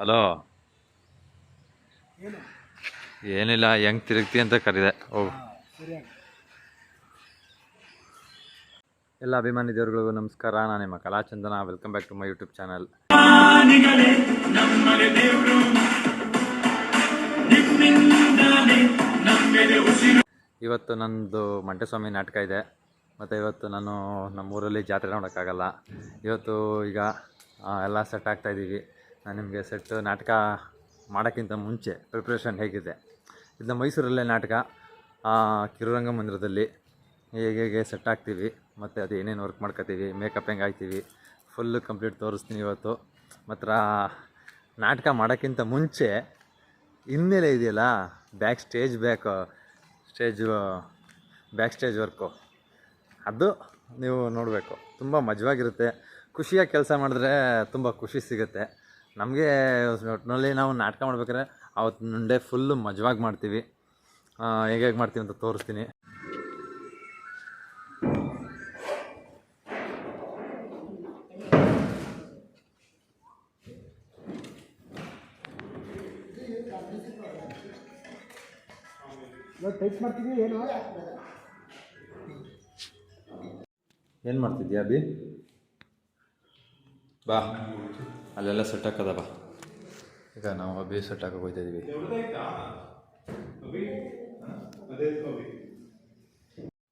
Hello. ಏನಿಲ್ಲ, ಹೆಂಗ್ ತಿರುಗ್ತಿ ಅಂತ ಕರೆದೆ. ಹೋಗು. ಎಲ್ಲ ಅಭಿಮಾನಿ ದೇವರುಗಳಿಗೂ ನಮಸ್ಕಾರ. ನಾನು ನಿಮ್ಮ Kalachandana. Welcome back to my YouTube channel ಇವತ್ತು ನಂದು ಮಂಟೆಸ್ವಾಮಿ ನಾಟಕ ಇದೆ. ಮತ್ತು ಇವತ್ತು ನಾನು ನಮ್ಮೂರಲ್ಲಿ ಜಾತ್ರೆ ನೋಡೋಕ್ಕಾಗಲ್ಲ. ಇವತ್ತು ಈಗ ಎಲ್ಲ ಸೆಟ್ ಆಗ್ತಾ ಇದ್ದೀವಿ ನಾನು ನಿಮಗೆ ಸೆಟ್ ನಾಟಕ ಮಾಡೋಕ್ಕಿಂತ ಮುಂಚೆ ಪ್ರಿಪ್ರೇಷನ್ ಹೇಗಿದೆ. ಇದು ಮೈಸೂರಲ್ಲೇ ನಾಟಕ ಕಿರುರಂಗ ಮಂದಿರದಲ್ಲಿ ಹೇಗೆ ಹೇಗೆ ಸೆಟ್ ಆಗ್ತೀವಿ, ಮತ್ತು ಅದು ಏನೇನು ವರ್ಕ್ ಮಾಡ್ಕೋತೀವಿ ಮೇಕಪ್ ಹೆಂಗೆ ಆಗ್ತೀವಿ ಫುಲ್ಲು ಕಂಪ್ಲೀಟ್ ತೋರಿಸ್ತೀನಿ ಇವತ್ತು. ಮಾತ್ರ ನಾಟಕ ಮಾಡೋಕ್ಕಿಂತ ಮುಂಚೆ ಹಿನ್ನೆಲೆ ಇದೆಯಲ್ಲ backstage backstage backstage work. ಅದು ನೀವು ನೋಡಬೇಕು. ತುಂಬ ಮಜವಾಗಿರುತ್ತೆ. ಖುಷಿಯಾಗಿ ಕೆಲಸ ಮಾಡಿದ್ರೆ ತುಂಬ ಖುಷಿ ಸಿಗುತ್ತೆ. ನಮಗೆ ಒಟ್ಟಿನಲ್ಲಿ ನಾವು ನಾಟಕ ಮಾಡ್ಬೇಕಾದ್ರೆ ಅವತ್ತು ಡೇ ಫುಲ್ಲು ಮಜವಾಗಿ ಮಾಡ್ತೀವಿ. ಹೇಗೆ ಮಾಡ್ತೀವಿ ಅಂತ ತೋರಿಸ್ತೀನಿ. ಟೈಪ್ ಮಾಡ್ತೀವಿ ಏನು? ಏನು ಮಾಡ್ತಿದ್ಯಾ ಅಭಿ? ಬಾ. ಅಲ್ಲೆಲ್ಲ ಸೆಟ್ ಹಾಕದ ಬಾ. ಈಗ ನಾವು ಅಭಿ ಸೆಟ್ ಹಾಕಕ್ಕೆ ಹೋಗ್ತಾ ಇದೀವಿ.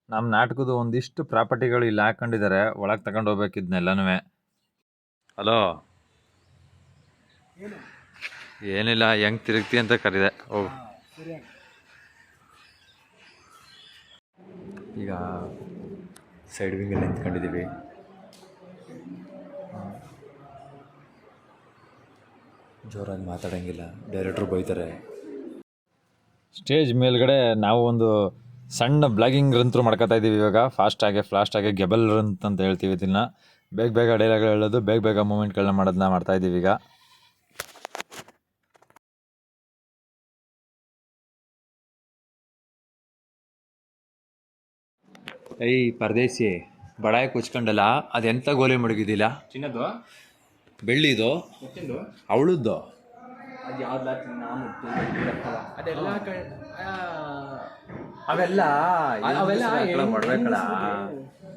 ನಮ್ಮ ನಾಟಕದ ಒಂದಿಷ್ಟು ಪ್ರಾಪರ್ಟಿಗಳು ಇಲ್ಲಿ ಹಾಕೊಂಡಿದ್ದಾರೆ. ಒಳಗೆ ತಗೊಂಡು ಹೋಗ್ಬೇಕಿದ್ನೆಲ್ಲನೂ ಹಲೋ ಏನು ಏನಿಲ್ಲ ಹೆಂಗೆ ತಿರುಗ್ತಿ ಅಂತ ಕರೀದೆ. ಹೋಗು ಸರಿ ಈಗ ಸೈಡ್ ವಿಂಗಲ್ಲಿ ನಿಂತ್ಕೊಂಡಿದ್ದೀವಿ. ಜೋರಾಗಿ ಮಾತಾಡೋಂಗಿಲ್ಲ. ಡೈರೆಕ್ಟ್ರು ಬೈತಾರೆ. ಸ್ಟೇಜ್ ಮೇಲ್ಗಡೆ ನಾವು ಒಂದು ಸಣ್ಣ ಬ್ಲಾಗಿಂಗ್ ರಂತ್ರು ಮಾಡ್ಕೊತಾ ಇದ್ದೀವಿ ಇವಾಗ. ಫಾಸ್ಟಾಗೆ ಫ್ಲಾಸ್ಟಾಗೆ ಗೆಬಲ್ ರಂತ್ ಅಂತ ಹೇಳ್ತೀವಿ ಇದನ್ನು. ಬೇಗ ಬೇಗ ಡೈಲಾಗ್ ಹೇಳೋದು, ಬೇಗ ಬೇಗ ಮೂಮೆಂಟ್ಗಳನ್ನ ಮಾಡೋದನ್ನ ಮಾಡ್ತಾ ಇದ್ದೀವಿ ಈಗ. ಏಯ್ ಪರದೇಶಿ ಬಡಾಯಿ ಕುಚ್ಕೊಂಡಲ್ಲ ಅದೆಂತ ಗೋಲಿ ಮಡಗಿದಿಲ್ಲ ಚಿನ್ನದು ಬೆಳ್ಳಿದು? ಅವಳದ್ದು? ಅದು ಯಾವ್ದು ಚಿನ್ನ ಮುತ್ತು ಅದೆಲ್ಲ ಕ- ಆ, ಅವೆಲ್ಲ ಅವೆಲ್ಲ ಮಾಡ್ಬೇಕಲ್ಲ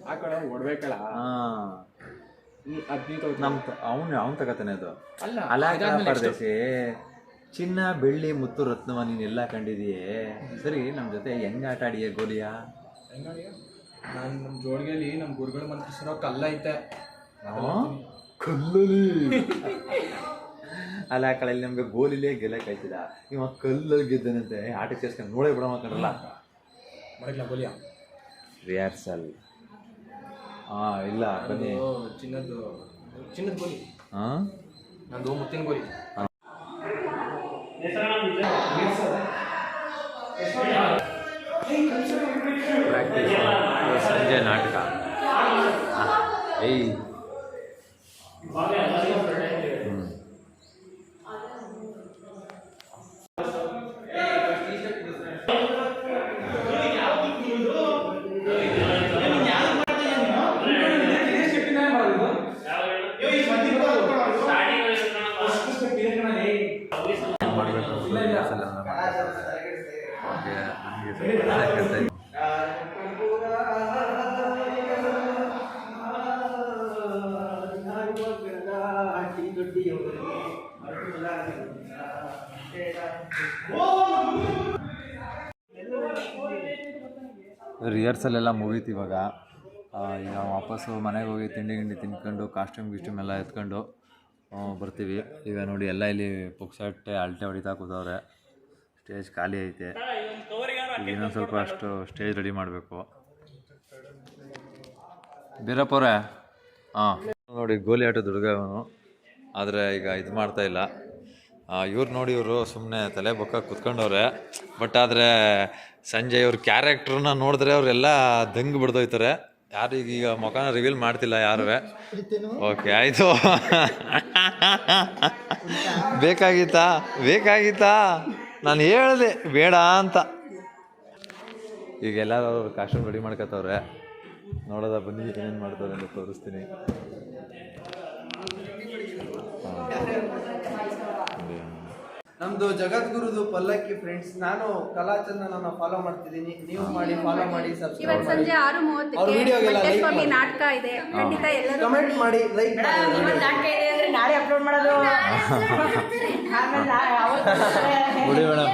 ಆ ಕಡೆ ಹೊಡ್ಬೇಕಲ್ಲ? ಈ ಹದಿನೈದು ನಮ್ ಅವನು ಅವನ್ ತಗತಾನೆ ಅದು. ಅಲ್ಲ ಅಲ್ಲ next. ಚಿನ್ನ ಬೆಳ್ಳಿ ಮುತ್ತು ರತ್ನವ ನೀನೆಲ್ಲ ಕಂಡಿದೀಯೇ? ಸರಿ ನಮ್ ಜೊತೆ ಹೆಂಗ್ ಆಟ ಗೋಲಿಯಾ? ಗೋಲಿಯ ನಾನು ನಮ್ಮ ಜೋಡಿಗೆಲಿ ನಮ್ಮ ಗುರುಗಳು ಮಂತ್ರಿಸಿರೋ ಕಲ್ಲ ಐತೆ. ಕಲ್ಲಲ್ಲಿ? ಅಲ್ಲ ಆ ಕಳೆಯಲ್ಲಿ ನಮ್ಗೆ ಗೋಲಿಲೇ ಗೆಲ್ಲಕ್ಕೆ ಆಯ್ತಿದ. ಇವ ಕಲ್ಲಲ್ಲಿ ಗೆದ್ದನಂತೆ. ಆಟ ಸೇರ್ಸ್ಕೊಂಡು ನೋಡೇ ಬಿಡ ಮಾತಾಡಲ್ಲ ಮಡಗ್ಲ ಗೋಲಿಯ? ರಿಹರ್ಸಲ್. ಹಾ ಇಲ್ಲ ಬನ್ನಿ. ಚಿನ್ನದ್ದು ಚಿನ್ನದ ಗೋಲಿ. ಹಾ? ನಂದು ಮುತ್ತಿನ ಗೋಲಿ. ಪ್ರಾಕ್ಟೀಸ್ ಸಂಜೆ ನಾಟಕ. ಏಯ್. ಮಾಡ್ಬೇಕು ಎಲ್ಲ ಮುಗೀತು ಇವಾಗ ಈಗ ವಾಪಸ್ಸು ಮನೆಗೆ ಹೋಗಿ ತಿಂಡಿ ಗಿಂಡಿ ತಿನ್ಕೊಂಡು ಕಾಸ್ಟ್ಯೂಮ್ ಗಿಸ್ಟ್ಯೂಮ್ ಎಲ್ಲ ಎತ್ಕೊಂಡು ಬರ್ತೀವಿ. ಈಗ ನೋಡಿ, ಎಲ್ಲ ಇಲ್ಲಿ ಪುಕ್ಸಟ್ಟೆ ಅಲ್ಟೆ ಹೊಡಿತಾ ಕೂತವ್ರೆ. ಸ್ಟೇಜ್ ಖಾಲಿ ಐತೆ. ಇನ್ನೊಂದು ಸ್ವಲ್ಪ ಅಷ್ಟು ಸ್ಟೇಜ್ ರೆಡಿ ಮಾಡಬೇಕು. ಬೀರಪ್ಪವ್ರೆ ಹಾಂ ನೋಡಿ ಗೋಲಿ ಆಟದ ಹುಡುಗ ಆದರೆ ಈಗ ಇದು ಮಾಡ್ತಾ ಇಲ್ಲ. ಇವ್ರು ನೋಡಿ ಇವರು ಸುಮ್ಮನೆ ತಲೆ ಬೊಕ್ಕ ಕುತ್ಕೊಂಡವ್ರೆ. ಬಟ್ ಆದರೆ ಸಂಜೆ ಇವ್ರ ಕ್ಯಾರೆಕ್ಟ್ರನ್ನ ನೋಡಿದ್ರೆ ಅವರೆಲ್ಲ ದಂಗ್ ಬಿಡ್ದೋಯ್ತಾರೆ. ಯಾರು ಈಗ ಮುಖನ ರಿವೀಲ್ ಮಾಡ್ತಿಲ್ಲ ಯಾರು? ಓಕೆ ಆಯಿತು. ಬೇಕಾಗಿತ್ತಾ? ಬೇಕಾಗಿತ್ತಾ? ನಾನು ಹೇಳಿದೆ, ಬೇಡ ಅಂತ. ಈಗ ಎಲ್ಲರೂ ಕಾಸ್ಟ್ಯೂಮ್ ರೆಡಿ ಮಾಡ್ಕೋತವ್ರೆ ನೋಡೋದ ಬನ್ನಿ ಏನೇನು ಮಾಡ್ತಾರೆ ಅಂತ ತೋರಿಸ್ತೀನಿ. ನಮ್ದು ಜಗದ್ಗುರುದು ಪಲ್ಲಕ್ಕಿ ಫ್ರೆಂಡ್ಸ್ ನಾನು ಕಲಾಚಂದನ ಫಾಲೋ ಮಾಡ್ತಿದ್ದೀನಿ. ನೀವು ಮಾಡಿ ಫಾಲೋ ಮಾಡಿ ಸಬ್ಸ್ಕ್ರೈಬ್ ಇವತ್ತು ಸಂಜೆ ಆರು ಮೂವತ್ತಕ್ಕೆ. ನಾಟಕ ಇದೆ. ಖಂಡಿತ ಎಲ್ಲರೂ ಕಮೆಂಟ್ ಮಾಡಿ ಲೈಕ್ ಮಾಡಿ ನಾಳೆ ಅಪ್ಲೋಡ್ ಮಾಡೋದು? ಬಿಡಿ ಮೇಡಮ್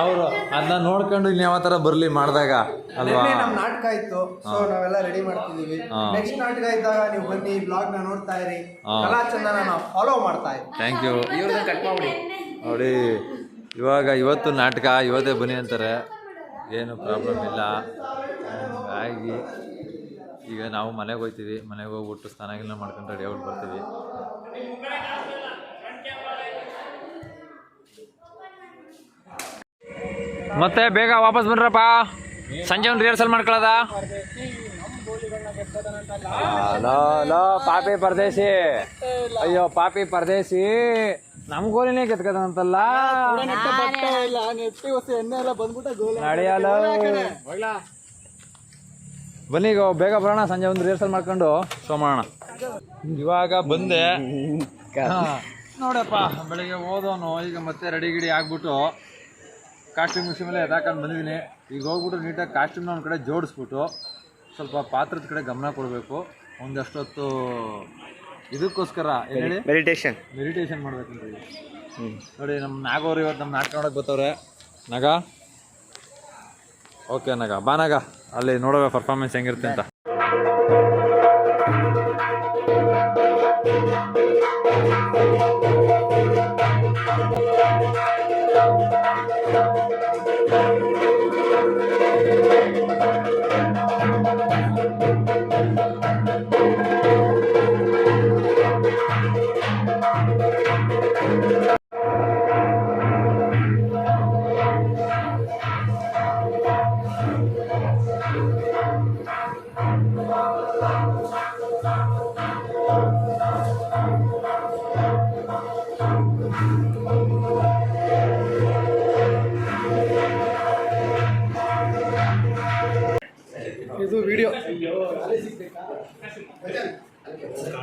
ಅವರು ಅದನ್ನ ನೋಡ್ಕೊಂಡು ಇಲ್ಲಿ ಯಾವ ಬರ್ಲಿ ಬರಲಿ ಮಾಡಿದಾಗ ಅಲ್ವಾ? ನಮ್ ನಾಟಕ ಇತ್ತು ಸೊ ನಾವೆಲ್ಲ ರೆಡಿ ಮಾಡ್ತಿದೀವಿ ನೆಕ್ಸ್ಟ್ ನಾಟಕ ಇದ್ದಾಗ ನೀವು ಬನ್ನಿ ಬ್ಲಾಗ್ನ ನೋಡ್ತಾ ಇರಿ. ಕಲಾ ಕಲಾಚಂದನ ನಾವು ಫಾಲೋ ಮಾಡ್ತಾ ಇರಿ. ಥ್ಯಾಂಕ್ ಯು ನೋಡಿ, ಇವಾಗ ಇವತ್ತು ನಾಟಕ, ಇವತ್ತೇ ಬನ್ನಿ ಅಂತಾರೆ. ಏನು ಪ್ರಾಬ್ಲಮ್ ಇಲ್ಲ. ಹಾಗಾಗಿ ಈಗ ನಾವು ಮನೆಗೆ ಹೋಗ್ತೀವಿ ಮನೆಗೆ ಹೋಗ್ಬಿಟ್ಟು ಸ್ನಾನ ಗಿನ ಮಾಡ್ಕೊಂಡು ರೆಡಿ ಆಗ್ಬಿಟ್ಟು ಬರ್ತೀವಿ. ಮತ್ತೆ ಬೇಗ ವಾಪಸ್ ಬನ್ರಪ್ಪ. ಸಂಜೆ ಒಂದು ರಿಹರ್ಸಲ್ ಮಾಡ್ಕೊಳ್ಳೋದ ಪಾಪಿ ಪರದೇಶಿ. ಅಯ್ಯೋ, ಪಾಪಿ ಪರದೇಶಿ. ನಮ್ ಗೋಲಿನೇ ಕೆತ್ಕದಂತಲ್ಲ. ನಡೆಯಲ್ಲ ಬನ್ನಿ ಈಗ ಬೇಗ ಬರೋಣ ಸಂಜೆ ಒಂದು ರಿಹರ್ಸಲ್ ಮಾಡ್ಕೊಂಡು ಶೋ ಮಾಡೋಣ ಇವಾಗ ಬಂದೆ. ನೋಡಪ್ಪ ಬೆಳಿಗ್ಗೆ ಓದೋನು ಈಗ ಮತ್ತೆ ರೆಡಿ ಗಿಡಿ ಆಗ್ಬಿಟ್ಟು ಕಾಸ್ಟ್ಯೂಮ್ ಗಿಸ್ಟ್ಯೂಮ್ ಮೇಲೆ ಎದಾಕೊಂಡು ಬಂದಿದ್ದೀನಿ. ಈಗ ಹೋಗ್ಬಿಟ್ಟು ನೀಟಾಗಿ ಕಾಸ್ಟ್ಯೂಮ್ನ ಒಂದು ಕಡೆ ಜೋಡಿಸ್ಬಿಟ್ಟು ಸ್ವಲ್ಪ ಪಾತ್ರದ ಕಡೆ ಗಮನ ಕೊಡಬೇಕು. ಒಂದಷ್ಟೊತ್ತು ಇದಕ್ಕೋಸ್ಕರ ಏನು ಹೇಳಿ? ಮೆಡಿಟೇಷನ್ ಮೆಡಿಟೇಷನ್ ಮಾಡ್ಬೇಕಂತ ನೋಡಿ ನಮ್ಮ ನಾಗೋರು ಇವತ್ತು ನಮ್ಮ ನಾಟಕ ನೋಡಕ್ಕೆ ಬರ್ತವ್ರೆ ನಗ? ಓಕೆ ನಗ. ಬಾ ನಗ. ಅಲ್ಲಿ ನೋಡೋವೆ ಪರ್ಫಾರ್ಮೆನ್ಸ್ ಹೆಂಗಿರುತ್ತೆ ಅಂತ.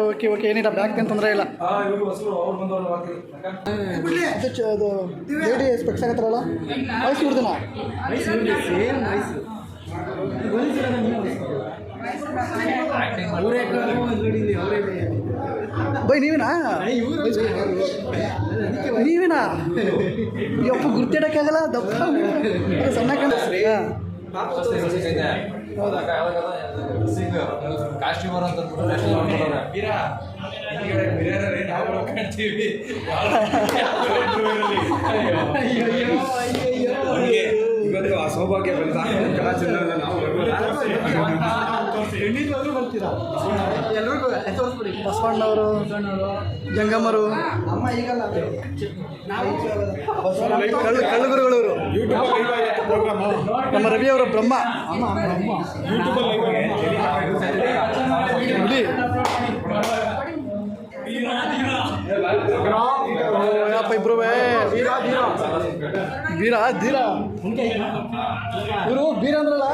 ಓಕೆ ಓಕೆ ಏನಿಲ್ಲ ಬ್ಯಾಂಕ್ ಏನು ತೊಂದರೆ ಇಲ್ಲ. ಅದು ಲೇಡಿ ಸ್ಪೆಕ್ಸ್ ಆಗತ್ತಾರಲ್ಲ ವಯಸ್ಸು ಇವ್ರದಿನ ಬೈ ನೀವೇನಾ? ನೀವೇನಾ? ಯಪ್ಪ ಗುರ್ತಿಡಕ್ಕಾಗಲ್ಲ ದಪ್ಪ. ಸಣ್ಣ ಕಣ ಕಾಸ್ಟ್ಯೂಮರ್ ಅಂತ ಅಂದ್ಬಿಟ್ಟು ಇವತ್ತು ಆ ಸೌಭಾಗ್ಯ ಬಂತ ಚಿನ್ನ ನಾವು ಎಲ್ರಿಗೂ ತೋರಿಸ್ಬಿಡಿ ಬಸವಣ್ಣವರು ಜಂಗಮರು ಅಮ್ಮ ಈಗಲ್ಲ ಕಳ್ಳ ಕಳ್ಳಗುರುಗಳವರು ನಮ್ಮ ರವಿಯವರ ಬ್ರಹ್ಮ. ಬಿಡಿ ಯಪ್ಪ ಇಬ್ರು ಬೀರ ಧೀರ ಇವರು ಬೀರ ಅಂದ್ರಲ್ಲ.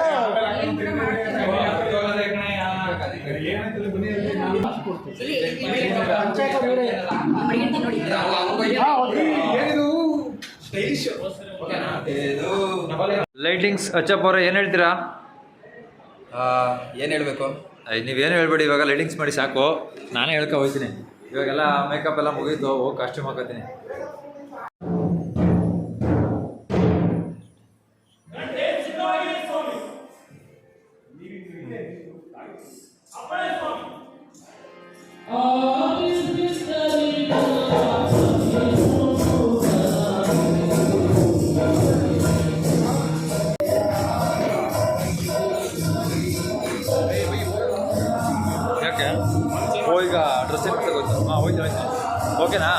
ಲೈಟಿಂಗ್ಸ್ ಅಚ್ಚಪ್ಪ ಅವರ ಏನು ಹೇಳ್ತೀರಾ? ಏನು ಹೇಳಬೇಕು? ನೀವೇನು ಹೇಳ್ಬೇಡಿ ಇವಾಗ ಲೈಟಿಂಗ್ಸ್ ಮಾಡಿ ಸಾಕು. ನಾನೇ ಹೇಳ್ಕೊ ಹೋಗ್ತೀನಿ. ಇವಾಗೆಲ್ಲ ಮೇಕಪ್ ಎಲ್ಲ ಮುಗೀತು ಹೋಗಿ ಕಾಸ್ಟ್ಯೂಮ್ ಹಾಕೋತೀನಿ. ఓకేనా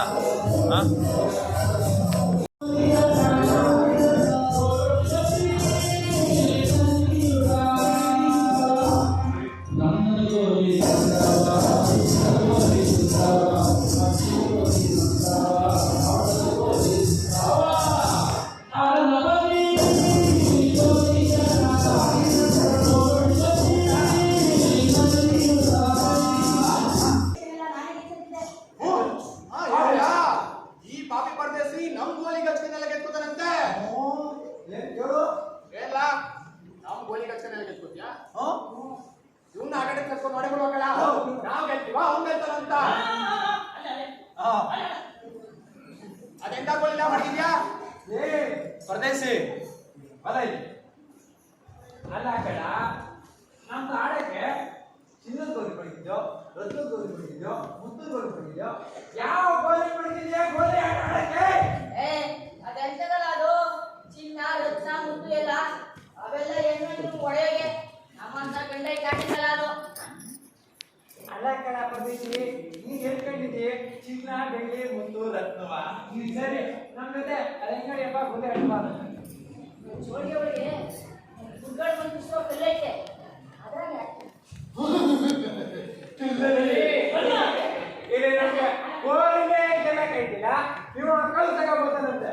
ಕಡ ನೀ ಹೇಳ್ಕೊಂಡಿದ್ದಿ ಚಿನ್ನ ಬೆಳ್ಳಿ ಮುತ್ತು ರತ್ನವ. ಸರಿ ನಮ್ಮ ಜೊತೆ ಅದಂಗಡಿಯಪ್ಪ ಗೋಲಿ ಆಡಬಾರ್ದು ಜೋಳಿಗೆ ಒಳಗೆ ಗುಡ್ಗಳು ಬಂದಿಷ್ಟೋ ಕಲ್ಲೈತೆ ಅದ್ರಾಗ ಇಲ್ಲಿ ನಮ್ಗೆ ಕೋಲಿಗೆ ನೀವು ಮಕ್ಕಳು ತಗೋಬೋದಂತೆ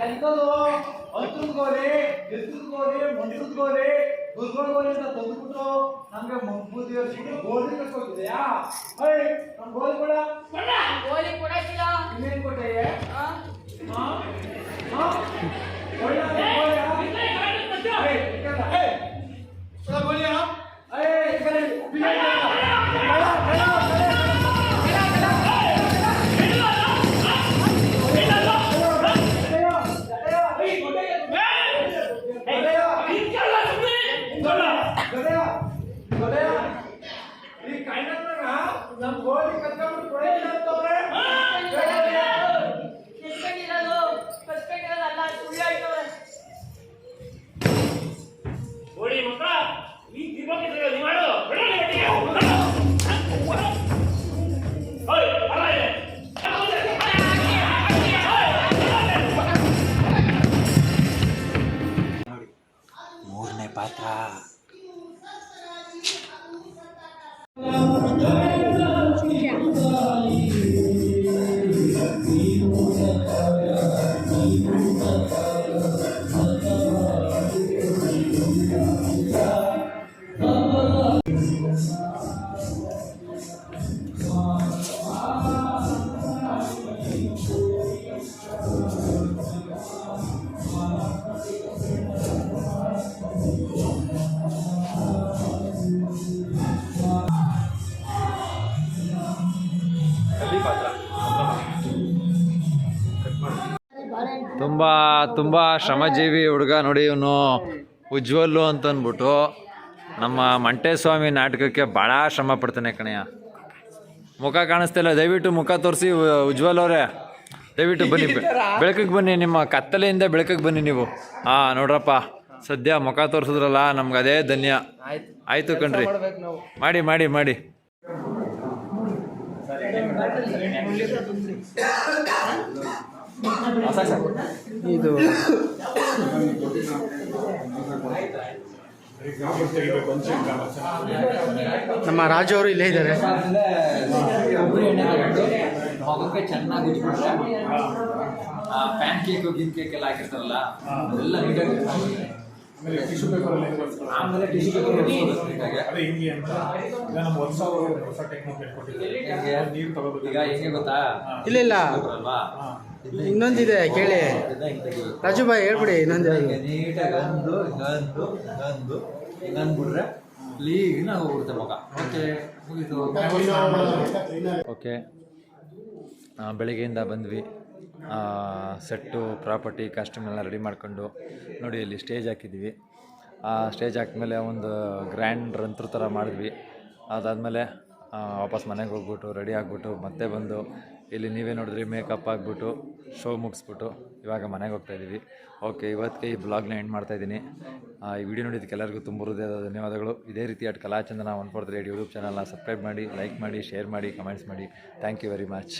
ಅದೆಂತದು ಹತ್ತದ ಗೋಲಿ ಎತ್ತದ ಗೋಲಿ ಮಂಟದ ಗೋಲಿ ದುರ್ಗಳ ಗೋಲಿ ಅಂತ ತಂದ್ಬಿಟ್ಟು ನಮ್ಗೆ ಬುದ್ಧಿ ಹೇಳ್ಬಿಟ್ಟು ಗೋಲಿ ಕಟ್ಕೊತಿದ್ಯಾ ಅಯ್ಯ ನಮ್ ಗೋಲಿ ಕೊಡ. ಗೋಲಿ ಕೊಡಕ್ಕಿಲ್ಲ ಇನ್ನೇನ್ ಕೊಟ್ಟೆ? ಆ? ಹಾ berkata, ತುಂಬ ಶ್ರಮಜೀವಿ ಹುಡುಗ ನೋಡಿ ಇವನು ಉಜ್ವಲ್ಲು ಅಂತ ಅಂದ್ಬಿಟ್ಟು ನಮ್ಮ ಮಂಟೇಸ್ವಾಮಿ ನಾಟಕಕ್ಕೆ ಭಾಳ ಶ್ರಮ ಪಡ್ತಾನೆ ಕಣಯ್ಯ. ಮುಖ ಕಾಣಿಸ್ತಿಲ್ಲ ದಯವಿಟ್ಟು ಮುಖ ತೋರಿಸಿ ಉಜ್ವಲ್ ಅವರೇ. ದಯವಿಟ್ಟು ಬನ್ನಿ. ಬೆಳಕಿಗೆ ಬನ್ನಿ. ನಿಮ್ಮ ಕತ್ತಲೆಯಿಂದ ಬೆಳಕಿಗೆ ಬನ್ನಿ ನೀವು. ಹಾಂ ನೋಡ್ರಪ್ಪ. ಸದ್ಯ ಮುಖ ತೋರಿಸಿದ್ರಲ್ಲ ನಮ್ಗೆ ಅದೇ ಧನ್ಯ. ಆಯ್ತು. ಕಣ್ರಿ. ಮಾಡಿ ಮಾಡಿ ಮಾಡಿ. ಇದು ನಮ್ಮ ರಾಜು ಅವರು ಇಲ್ಲೇ ಇದ್ದಾರೆ. ಮಗಕ್ಕೆ ಚೆನ್ನಾಗಿ ಉಜ್ಬಿಟ್ರೆ ಪ್ಯಾನ್ ಕೇಕು ಗಿನ್ ಕೇಕ್ ಎಲ್ಲ ಹಾಕಿರ್ತಾರಲ್ಲ ಅದೆಲ್ಲ ನೀಟಾಗಿ ಆಮೇಲೆ ಟಿಶ್ಯೂ ಪೇಪರ್ ಅಲ್ಲಿ ಆಮೇಲೆ ಟಿಶ್ಯೂ ಪೇಪರ್ ನೀಟಾಗಿ. ಅದೇ ಹಿಂಗೆ ಅಂತ ಈಗ ನಮ್ಮ ಹೊಸ ಹೊಸ ಟೆಕ್ನಿಕ್ ಹೇಳ್ಕೊಟ್ಟಿದ್ದೀವಿ? ನೀರು ತಗೋಬೇಕು ಈಗ ಹೆಂಗೆ ಗೊತ್ತಾ? ಇಲ್ಲ ಇಲ್ಲ. ಅಲ್ವಾ? ಇನ್ನೊಂದಿದೆ ಕೇಳಿ. ರಾಜು ಬಾಯ್ ಹೇಳ್ಬಿಡಿ ಇನ್ನೊಂದು? ನೀಟಾಗಿ ಅಂದು ಗಂದು ಗಂದು ಹಿಂಗೆ ಅಂದ್ಬಿಟ್ರೆ ಕ್ಲೀನ್ ಹೋಗ್ಬಿಡುತ್ತೆ ಮಗ ಓಕೆ ಬೆಳಗ್ಗೆಯಿಂದ ಓಕೆ. ಬೆಳಿಗ್ಗೆಯಿಂದ ಬಂದ್ವಿ. ಸೆಟ್ಟು ಪ್ರಾಪರ್ಟಿ ಕಾಸ್ಟ್ಯೂಮ್ ಎಲ್ಲ ರೆಡಿ ಮಾಡ್ಕೊಂಡು ನೋಡಿ ಇಲ್ಲಿ ಸ್ಟೇಜ್ ಹಾಕಿದ್ವಿ. ಆ ಸ್ಟೇಜ್ ಹಾಕಿದ್ಮೇಲೆ ಒಂದು ಗ್ರ್ಯಾಂಡ್ ರಂತ್ರ ಥರ ಮಾಡಿದ್ವಿ. ಅದಾದಮೇಲೆ ವಾಪಸ್ ಮನೆಗೆ ಹೋಗ್ಬಿಟ್ಟು ರೆಡಿ ಆಗಿಬಿಟ್ಟು ಮತ್ತೆ ಬಂದು ಇಲ್ಲಿ ನೀವೇ ನೋಡಿದ್ರಿ ಮೇಕಪ್ ಆಗಿಬಿಟ್ಟು, ಶೋ ಮುಗಿಸ್ಬಿಟ್ಟು ಇವಾಗ ಮನೆಗೆ ಹೋಗ್ತಾ ಇದ್ದೀವಿ ಓಕೆ ಇವತ್ತಿಗೆ ಈ ಬ್ಲಾಗ್ನ ಎಂಡ್ ಮಾಡ್ತಾ ಇದ್ದೀನಿ ಈ ವಿಡಿಯೋ ನೋಡಿದ್ದಕ್ಕೆ ಎಲ್ಲರಿಗೂ ತುಂಬ ಧನ್ಯವಾದಗಳು. ಇದೇ ರೀತಿ at Kalachandana one four three YouTube ಚಾನಲ್ನ ಸಬ್ಸ್ಕ್ರೈಬ್ ಮಾಡಿ ಲೈಕ್ ಮಾಡಿ ಶೇರ್ ಮಾಡಿ ಕಮೆಂಟ್ಸ್ ಮಾಡಿ. Thank you very much